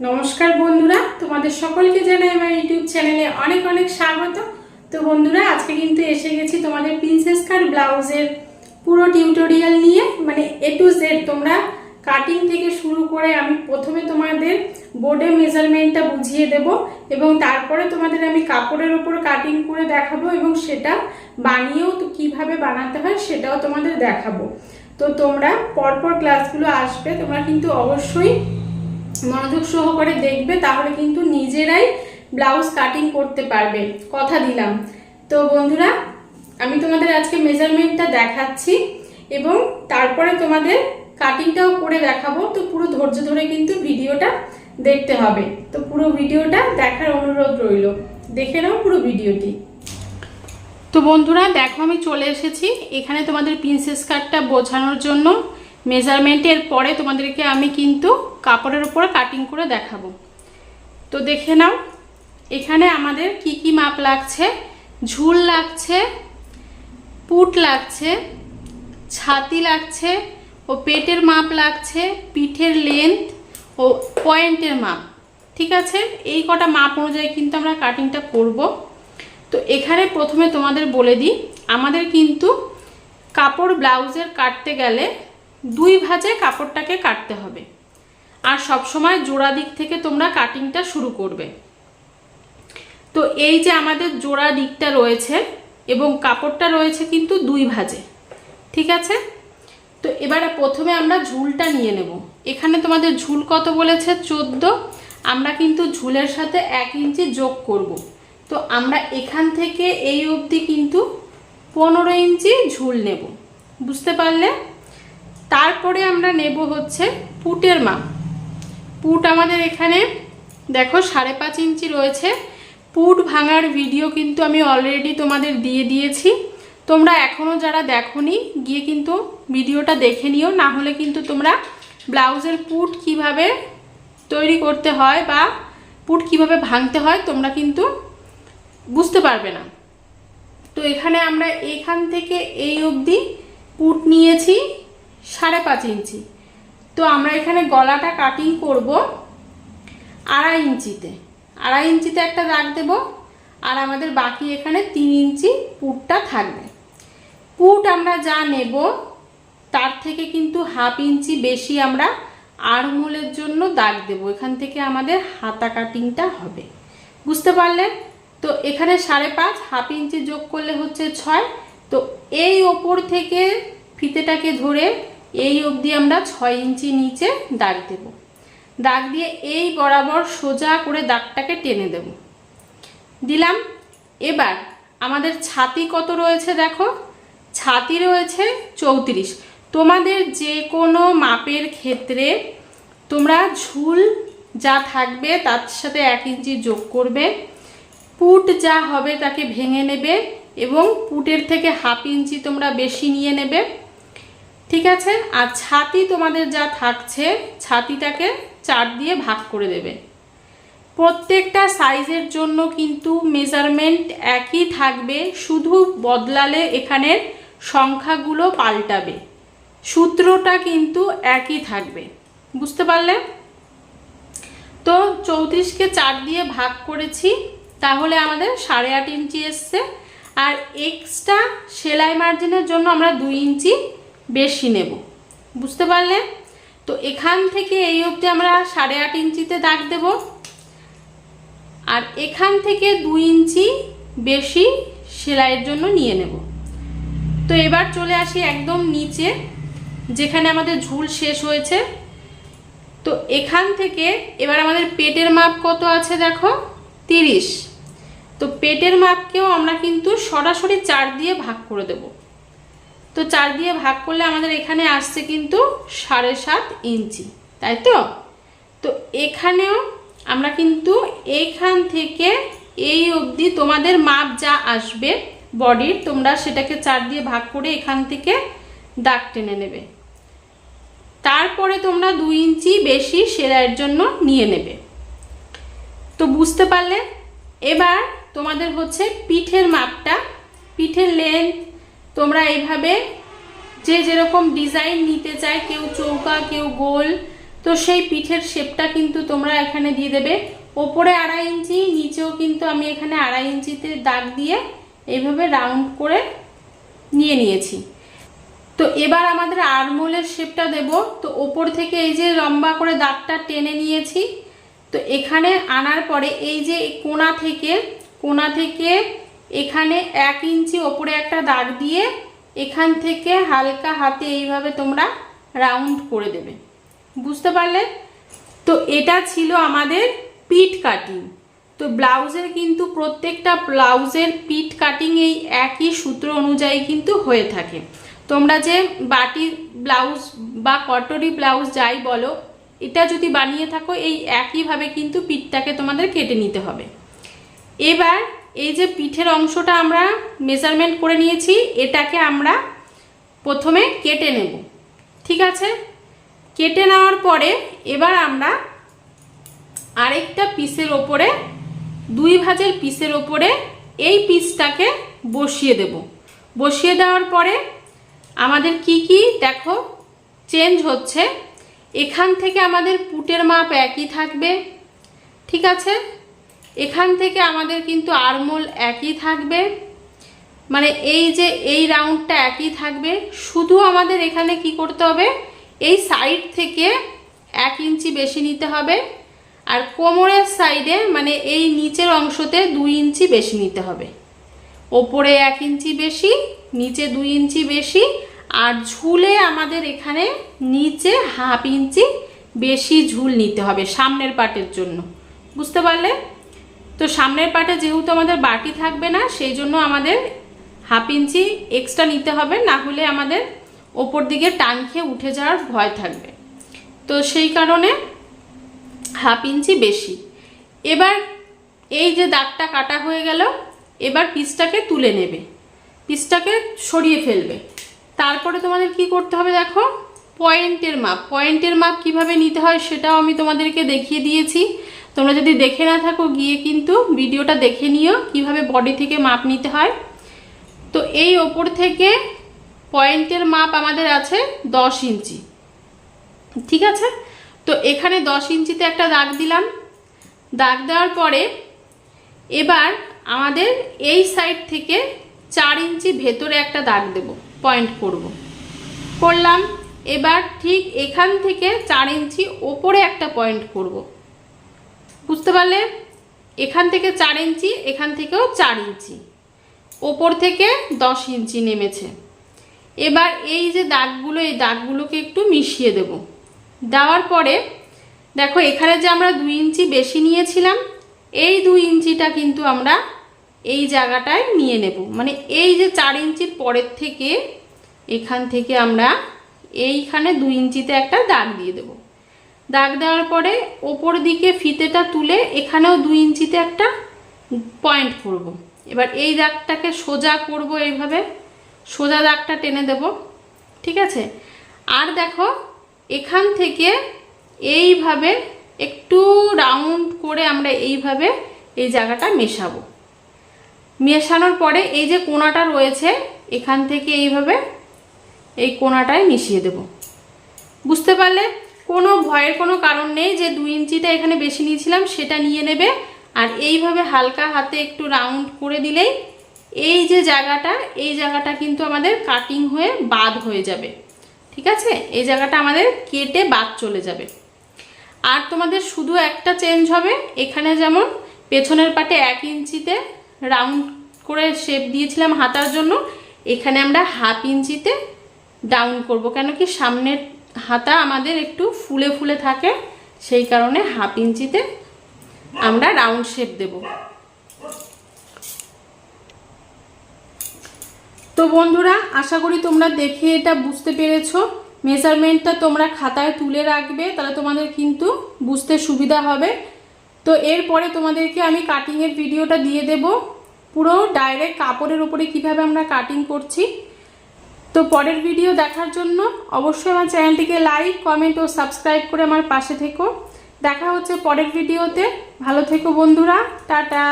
নমস্কার বন্ধুরা, তোমাদের সকলকে জানাই আমার ইউটিউব চ্যানেলে অনেক অনেক স্বাগত। তো বন্ধুরা, আজকে কিন্তু এসে গেছি তোমাদের প্রিন্সেস কার ব্লাউজের পুরো টিউটোরিয়াল নিয়ে। মানে এ টু জেড তোমরা কাটিং থেকে শুরু করে আমি প্রথমে তোমাদের বোর্ডে মেজারমেন্টটা বুঝিয়ে দেব এবং তারপরে তোমাদের আমি কাপড়ের ওপর কাটিং করে দেখাবো এবং সেটা বানিয়েও তো কীভাবে বানাতে হয় সেটাও তোমাদের দেখাবো। তো তোমরা পরপর ক্লাসগুলো আসবে, তোমরা কিন্তু অবশ্যই মনোযোগ সহকারে দেখবে, তাহলে কিন্তু নিজেরাই ব্লাউজ কাটিং করতে পারবে। কথা দিলাম। তো বন্ধুরা, আমি তোমাদের আজকে মেজারমেন্টটা দেখাচ্ছি এবং তারপরে তোমাদের কাটিংটাও করে দেখাবো। তো পুরো ধৈর্য ধরে কিন্তু ভিডিওটা দেখতে হবে। তো পুরো ভিডিওটা দেখার অনুরোধ রইল। দেখে নাও পুরো ভিডিওটি। তো বন্ধুরা, দেখো আমি চলে এসেছি। এখানে তোমাদের প্রিন্সেস কাটটা বোঝানোর জন্য। মেজারমেন্টের পরে তোমাদেরকে আমি কিন্তু কাপড়ের উপর কাটিং করে দেখাবো। তো দেখে নাও, এখানে আমাদের কি কি মাপ লাগছে? ঝুল লাগছে, পুট লাগছে, ছাতি লাগছে, ও পেটের মাপ লাগছে, পিঠের লেন্থ ও পয়েন্টের মাপ। ঠিক আছে? এই কটা মাপ অনুযায়ী কিন্তু আমরা কাটিংটা করব। তো এখানে প্রথমে তোমাদের বলে দিই, আমাদের কিন্তু কাপড় ব্লাউজের কাটতে গেলে দুই ভাজে কাপড়টাকে কাটতে হবে। আর সব সময় জোড়া দিক থেকে তোমরা কাটিংটা শুরু করবে। তো এই যে আমাদের জোড়া দিকটা রয়েছে এবং কাপড়টা রয়েছে কিন্তু দুই ভাজে, ঠিক আছে? তো এবারে প্রথমে আমরা ঝুলটা নিয়ে নেব। এখানে তোমাদের ঝুল কত বলেছে? চোদ্দ। আমরা কিন্তু ঝুলের সাথে এক ইঞ্চি যোগ করব। তো আমরা এখান থেকে এই অবধি কিন্তু পনেরো ইঞ্চি ঝুল নেব। বুঝতে পারলে? তারপরে আমরা নেব হচ্ছে পুটের মাপ। পুট আমাদের এখানে, দেখো, সাড়ে পাঁচ ইঞ্চি রয়েছে। পুট ভাঙার ভিডিও কিন্তু আমি অলরেডি তোমাদের দিয়ে দিয়েছি। তোমরা এখনও যারা দেখোনি, গিয়ে কিন্তু ভিডিওটা দেখে নিও। না হলে কিন্তু তোমরা ব্লাউজের পুট কীভাবে তৈরি করতে হয় বা পুট কীভাবে ভাঙতে হয়, তোমরা কিন্তু বুঝতে পারবে না। তো এখানে আমরা এখান থেকে এই অবধি পুট নিয়েছি। সাড়ে পাঁচ ইঞ্চি। তো আমরা এখানে গলাটা কাটিং করব আড়াই ইঞ্চিতে। আড়াই ইঞ্চিতে একটা দাগ দেব আর আমাদের বাকি এখানে তিন ইঞ্চি পুটটা থাকবে। পুট আমরা যা নেব তার থেকে কিন্তু হাফ ইঞ্চি বেশি আমরা আড়মোলের জন্য দাগ দেব। এখান থেকে আমাদের হাতা কাটিংটা হবে। বুঝতে পারলে তো এখানে সাড়ে পাঁচ, হাফ ইঞ্চি যোগ করলে হচ্ছে ছয়। তো এই ওপর থেকে ফিতেটাকে ধরে এই অবধি আমরা ছয় ইঞ্চি নিচে দাগ দেব। দাগ দিয়ে এই বরাবর সোজা করে দাগটাকে টেনে দেব। দিলাম। এবার আমাদের ছাতি কত রয়েছে দেখো? ছাতি রয়েছে চৌত্রিশ। তোমাদের যে কোনো মাপের ক্ষেত্রে তোমরা ঝুল যা থাকবে তার সাথে এক ইঞ্চি যোগ করবে। পুট যা হবে তাকে ভেঙে নেবে এবং পুটের থেকে হাফ ইঞ্চি তোমরা বেশি নিয়ে নেবে। ঠিক আছে? আর ছাতি তোমাদের যা থাকছে, ছাতিটাকে চার দিয়ে ভাগ করে দেবে। প্রত্যেকটা সাইজের জন্য কিন্তু মেজারমেন্ট একই থাকবে, শুধু বদলালে এখানের সংখ্যাগুলো পাল্টাবে। সূত্রটা কিন্তু একই থাকবে। বুঝতে পারলে? তো চৌত্রিশকে চার দিয়ে ভাগ করেছি, তাহলে আমাদের সাড়ে আট ইঞ্চি এসছে। আর এক্সট্রা সেলাই মার্জিনের জন্য আমরা দুই ইঞ্চি বেশি নেব। বুঝতে পারলে? তো এখান থেকে এই অবধি আমরা সাড়ে আট ইঞ্চিতে দাগ দেব। আর এখান থেকে দুই ইঞ্চি বেশি সেলাইয়ের জন্য নিয়ে নেব। তো এবার চলে আসি একদম নিচে, যেখানে আমাদের ঝুল শেষ হয়েছে। তো এখান থেকে এবার আমাদের পেটের মাপ কত আছে দেখো? তিরিশ। তো পেটের মাপকেও আমরা কিন্তু সরাসরি চার দিয়ে ভাগ করে দেব। তো চার দিয়ে ভাগ করলে আমাদের এখানে আসছে কিন্তু সাড়ে সাত ইঞ্চি, তাই তো? তো এখানেও আমরা কিন্তু এইখান থেকে এই অবধি তোমাদের মাপ যা আসবে বডির, তোমরা সেটাকে চার দিয়ে ভাগ করে এখান থেকে দাগ টেনে নেবে। তারপরে তোমরা দুই ইঞ্চি বেশি সেলাইয়ের জন্য নিয়ে নেবে। তো বুঝতে পারলে? এবার তোমাদের হচ্ছে পিঠের মাপটা, পিঠের লেন্থ তোমরা এইভাবে যে যেরকম ডিজাইন নিতে চায়, কেউ চৌকা, কেউ গোল, তো সেই পিঠের শেপটা কিন্তু তোমরা এখানে দিয়ে দেবে। ওপরে আড়াই ইঞ্চি, নিচেও কিন্তু আমি এখানে আড়াই ইঞ্চিতে দাগ দিয়ে এইভাবে রাউন্ড করে নিয়ে নিয়েছি। তো এবার আমাদের আরমোলের শেপটা দেব। তো ওপর থেকে এই যে লম্বা করে দাগটা টেনে নিয়েছি, তো এখানে আনার পরে এই যে কোনা থেকে কোনা থেকে এখানে এক ইঞ্চি ওপরে একটা দাগ দিয়ে এখান থেকে হালকা হাতে এইভাবে তোমরা রাউন্ড করে দেবে। বুঝতে পারলে? তো এটা ছিল আমাদের পিট কাটিং। তো ব্লাউজের কিন্তু প্রত্যেকটা ব্লাউজের পিট কাটিং এই একই সূত্র অনুযায়ী কিন্তু হয়ে থাকে। তোমরা যে বাটি ব্লাউজ বা কটরি ব্লাউজ যাই বলো, এটা যদি বানিয়ে থাকো, এই একইভাবে কিন্তু পিঠটাকে তোমাদের কেটে নিতে হবে। এবার এই যে পিঠের অংশটা আমরা মেজারমেন্ট করে নিয়েছি, এটাকে আমরা প্রথমে কেটে নেব। ঠিক আছে? কেটে নেওয়ার পরে এবার আমরা আরেকটা পিসের ওপরে, দুই ভাজের পিসের ওপরে এই পিসটাকে বসিয়ে দেব। বসিয়ে দেওয়ার পরে আমাদের কি কি, দেখো চেঞ্জ হচ্ছে। এখান থেকে আমাদের পুটের মাপ একই থাকবে। ঠিক আছে? এখান থেকে আমাদের কিন্তু আরমোল একই থাকবে। মানে এই যে এই রাউন্ডটা একই থাকবে। শুধু আমাদের এখানে কি করতে হবে? এই সাইড থেকে এক ইঞ্চি বেশি নিতে হবে। আর কোমরের সাইডে মানে এই নিচের অংশতে দুই ইঞ্চি বেশি নিতে হবে। ওপরে এক ইঞ্চি বেশি, নিচে দুই ইঞ্চি বেশি, আর ঝুলে আমাদের এখানে নিচে হাফ ইঞ্চি বেশি ঝুল নিতে হবে সামনের পাটের জন্য। বুঝতে পারলে? তো সামনের পাটে যেহেতু আমাদের বাটি থাকবে না, সেই জন্য আমাদের হাফ ইঞ্চি এক্সট্রা নিতে হবে, না হলে আমাদের ওপর দিকে টান খেয়ে উঠে যাওয়ার ভয় থাকবে। তো সেই কারণে হাফ ইঞ্চি বেশি। এবার এই যে দাগটা কাটা হয়ে গেল, এবার পিসটাকে তুলে নেবে। পিসটাকে সরিয়ে ফেলবে। তারপরে তোমাদের কি করতে হবে দেখো? পয়েন্টের মাপ। পয়েন্টের মাপ কীভাবে নিতে হয় সেটাও আমি তোমাদেরকে দেখিয়ে দিয়েছি। তোমরা যদি দেখে না থাকো, গিয়ে কিন্তু ভিডিওটা দেখে নিও, কীভাবে বডি থেকে মাপ নিতে হয়। তো এই ওপর থেকে পয়েন্টের মাপ আমাদের আছে দশ ইঞ্চি। ঠিক আছে? তো এখানে দশ ইঞ্চিতে একটা দাগ দিলাম। দাগ দেওয়ার পরে এবার আমাদের এই সাইড থেকে চার ইঞ্চি ভেতরে একটা দাগ দেব পয়েন্ট করব। করলাম। এবার ঠিক এখান থেকে চার ইঞ্চি ওপরে একটা পয়েন্ট করব। বুঝতে পারলে? এখান থেকে চার ইঞ্চি, এখান থেকেও চার ইঞ্চি। ওপর থেকে দশ ইঞ্চি নেমেছে। এবার এই যে দাগগুলো, এই দাগগুলোকে একটু মিশিয়ে দেব। দেওয়ার পরে, দেখো এখানে যে আমরা দুই ইঞ্চি বেশি নিয়েছিলাম, এই দুই ইঞ্চিটা কিন্তু আমরা এই জায়গাটায় নিয়ে নেব। মানে এই যে চার ইঞ্চির পরের থেকে এখান থেকে আমরা এইখানে দুই ইঞ্চিতে একটা দাগ দিয়ে দেব। দাগ দেওয়ার পরে ওপর দিকে ফিতেটা তুলে এখানেও দুই ইঞ্চিতে একটা পয়েন্ট করব। এবার এই দাগটাকে সোজা করব এইভাবে। সোজা দাগটা টেনে দেব। ঠিক আছে? আর দেখো, এখান থেকে এইভাবে একটু রাউন্ড করে আমরা এইভাবে এই জায়গাটা মেশাবো। মেশানোর পরে এই যে কোনাটা রয়েছে, এখান থেকে এইভাবে এই কোনাটায় মিশিয়ে দেব। বুঝতে পারলে? কোনো ভয়ের কোনো কারণ নেই যে দুই ইঞ্চিটা এখানে বেশি নিয়েছিলাম, সেটা নিয়ে নেবে। আর এইভাবে হালকা হাতে একটু রাউন্ড করে দিলেই এই যে জায়গাটা, এই জায়গাটা কিন্তু আমাদের কাটিং হয়ে বাদ হয়ে যাবে। ঠিক আছে? এই জায়গাটা আমাদের কেটে বাদ চলে যাবে। আর তোমাদের শুধু একটা চেঞ্জ হবে, এখানে যেমন পেছনের পাটে এক ইঞ্চিতে রাউন্ড করে শেপ দিয়েছিলাম হাতার জন্য, এখানে আমরা হাফ ইঞ্চিতে ডাউন করব। কেন কি সামনের হাতা আমাদের একটু ফুলে ফুলে থাকে, সেই কারণে হাফ ইঞ্চিতে আমরা রাউন্ড শেপ দেব। তো বন্ধুরা, আশা করি তোমরা দেখে এটা বুঝতে পেরেছ। মেজারমেন্টটা তোমরা খাতায় তুলে রাখবে, তাহলে তোমাদের কিন্তু বুঝতে সুবিধা হবে। তো এরপরে তোমাদেরকে আমি কাটিংয়ের ভিডিওটা দিয়ে দেব। পুরো ডাইরেক্ট কাপড়ের উপরে কীভাবে আমরা কাটিং করছি তো পরের ভিডিও দেখার জন্য অবশ্যই আমার চ্যানেলটিকে লাইক কমেন্ট ও সাবস্ক্রাইব করে আমার পাশে থেকো। দেখা হচ্ছে পরের ভিডিওতে ভালো থেকো বন্ধুরা। টাটা।